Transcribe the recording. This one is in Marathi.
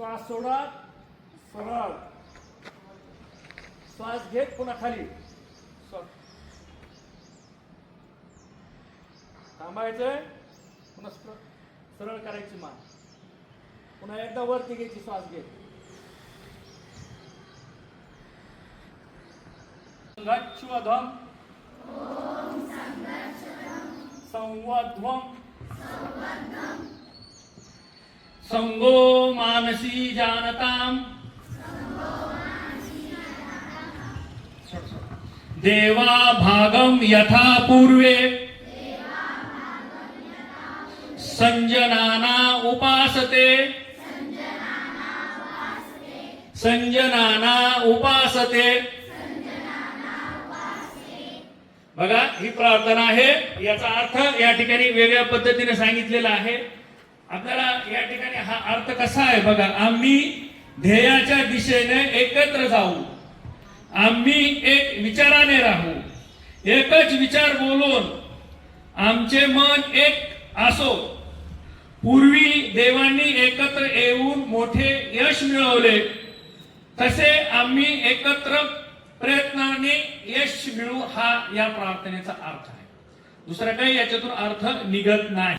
श्वास सोडा सरळ श्वास घेत पुन्हा खाली थांबायचंय? पुन्हा सरळ करायची मान. पुन्हा एकदा वरती घ्यायची श्वास घेत. संघाच्छुअधम संवध्वम संगो मानसी जानताम। देवा भागम यथा पूर्वे। संजनाना उपासते। संजनाना उपासते। बघा ही प्रार्थना आहे याचा अर्थ या ठिकाणी वेगळ्या पद्धतीने सांगितलेला आहे. आपल्याला या ठिकाणी हा अर्थ कसा आहे? बघा आम्ही ध्येयाच्या दिशेने एकत्र जाऊ. आम्ही एक विचाराने राहू. एकच विचार बोलून आमचे मन एक असो. पूर्वी देवांनी एकत्र येऊन मोठे यश मिळवले. तसे आम्ही एकत्र प्रयत्नाने यश मिळू हा या प्रार्थनेचा अर्थ आहे. दुसरा काही याच्यातून अर्थ निघत नाही.